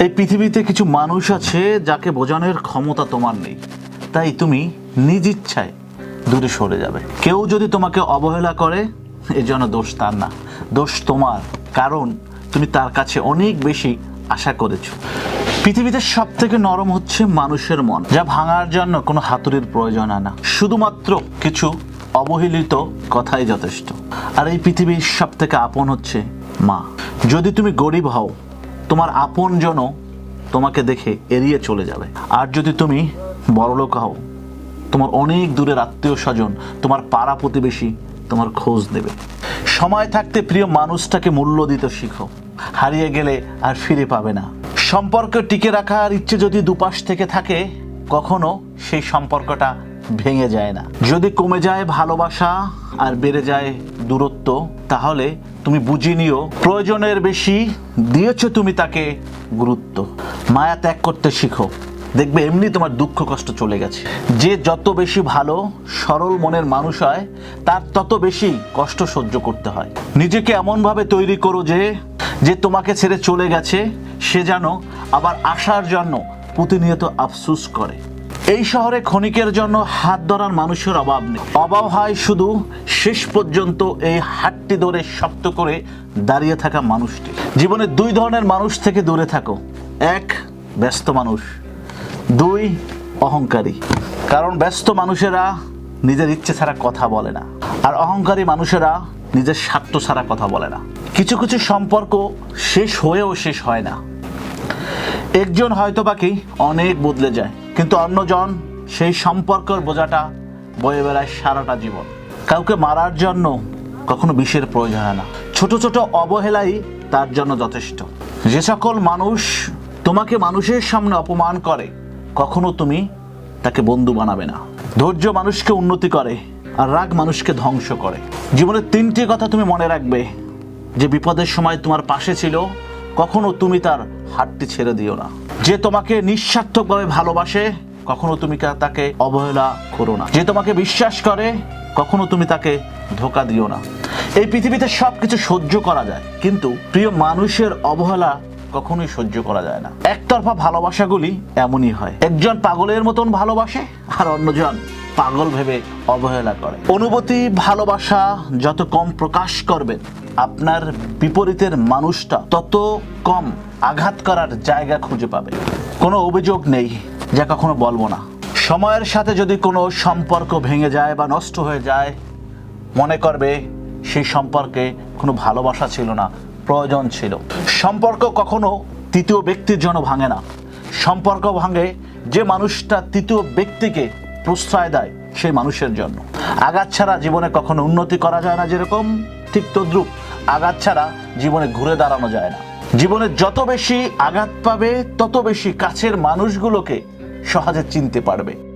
এই পৃথিবীতে কিছু মানুষ আছে যাকে বোঝানোর ক্ষমতা তোমার নেই। তাই তুমি নিজ ইচ্ছায় দূরে সরে যাবে। কেউ যদি তোমাকে অবহেলা করে, এর জন্য দোষ তার না। দোষ তোমার, কারণ তুমি তার কাছে অনেক বেশি আশা করেছ। পৃথিবীতে সব থেকে নরম হচ্ছে মানুষের মন, যা ভাঙার জন্য কোনো হাতুড়ির প্রয়োজন হয় না। শুধুমাত্র কিছু অবহেলিত কথাই যথেষ্ট। আর এই পৃথিবীর সব থেকে আপন হচ্ছে মা। যদি তুমি গরিব হও তোমার আপন জন তোমাকে দেখে এড়িয়ে চলে যাবে। আর যদি তুমি বড়লোক হও, তোমার অনেক দূরের আত্মীয় স্বজন তোমার পাড়া প্রতিবেশী তোমার খোঁজ দেবে সময় থাকতে প্রিয় মানুষটাকে মূল্য দিতে শিখো। হারিয়ে গেলে আর ফিরে পাবে না। সম্পর্ক টিকে রাখার ইচ্ছে যদি দুপাশ থেকে থাকে, কখনো সেই সম্পর্কটা ভেঙে যায় না। যদি কমে যায় ভালোবাসা আর বেড়ে যায় দূরত্ব, তাহলে তুমি বুঝে নিও প্রয়োজনের বেশি দিয়েছ তুমি তাকে গুরুত্ব। মায়া ত্যাগ করতে শিখো। দেখবে এমনি তোমার দুঃখ কষ্ট চলে গেছে। যে যত বেশি ভালো, সরল মনের মানুষ হয়, তার তত বেশি কষ্ট সহ্য করতে হয়। নিজেকে এমনভাবে তৈরি করো যে যে তোমাকে ছেড়ে চলে গেছে, সে যেন আবার আসার জন্য প্রতিনিয়ত আফসুস করে। এই শহরে ক্ষণিকের জন্য হাত ধরার মানুষের অভাব নেই। অভাব হয় শুধু শেষ পর্যন্ত এই হাতটি ধরে শক্ত করে দাঁড়িয়ে থাকা মানুষটি। জীবনে দুই ধরনের মানুষ থেকে দূরে থাকো। এক, ব্যস্ত মানুষ। দুই, অহংকারী। কারণ ব্যস্ত মানুষেরা নিজের ইচ্ছে ছাড়া কথা বলে না। আর অহংকারী মানুষেরা নিজের স্বার্থ ছাড়া কথা বলে না। কিছু কিছু সম্পর্ক শেষ হয়েও শেষ হয় না। একজন হয়তো বাকি অনেক বদলে যায়। কিন্তু অন্যজন সেই সম্পর্কের বোঝাটা বয়ে বেড়ায় সারাটা জীবন। কাউকে মারার জন্য কখনো বিষের প্রয়োজন হয় না। ছোট ছোট অবহেলাই তার জন্য যথেষ্ট। যে সকল মানুষ তোমাকে মানুষের সামনে অপমান করে, কখনো তুমি তাকে বন্ধু বানাবে না। ধৈর্য মানুষকে উন্নতি করে আর রাগ মানুষকে ধ্বংস করে। জীবনের তিনটি কথা তুমি মনে রাখবে। যে বিপদের সময় তোমার পাশে ছিল কখনো তুমি তার হাতটি ছেড়ে দিও না। যে তোমাকে নিঃস্বার্থকভাবে ভালোবাসে, কখনো তুমি তাকে অবহেলা করো না। যে তোমাকে বিশ্বাস করে, কখনো তুমি তাকে ধোকা দিও না। এই পৃথিবীতে সব কিছু সহ্য করা যায়, কিন্তু প্রিয় মানুষের অবহেলা কখনোই সহ্য করা যায় না। একতরফা ভালোবাসাগুলি এমনই হয়। একজন পাগলের মতন ভালোবাসে, আর অন্যজন পাগল ভেবে অবহেলা করে। অনুভূতি ভালোবাসা যত কম প্রকাশ করবেন আপনার বিপরীতের মানুষটা তত কম আঘাত করার জায়গা খুঁজে পাবে। কোনো অভিযোগ নেই, যা কখনো বলব না। সময়ের সাথে যদি কোনো সম্পর্ক ভেঙে যায় বা নষ্ট হয়ে যায়, মনে করবে সেই সম্পর্কে কোনো ভালোবাসা ছিল না, প্রয়োজন ছিল। সম্পর্ক কখনো তৃতীয় ব্যক্তির জন্য ভাঙে না। সম্পর্ক ভাঙে যে মানুষটা তৃতীয় ব্যক্তিকে প্রশ্রয় দেয় সেই মানুষের জন্য। আঘাত ছাড়া জীবনে কখনো উন্নতি করা যায় না যেরকম, ঠিক তদ্রুপ। আঘাত ছাড়া জীবনে ঘুরে দাঁড়ানো যায় না। জীবনে যত বেশি আঘাত পাবে, তত বেশি কাছের মানুষগুলোকে সহজে চিনতে পারবে।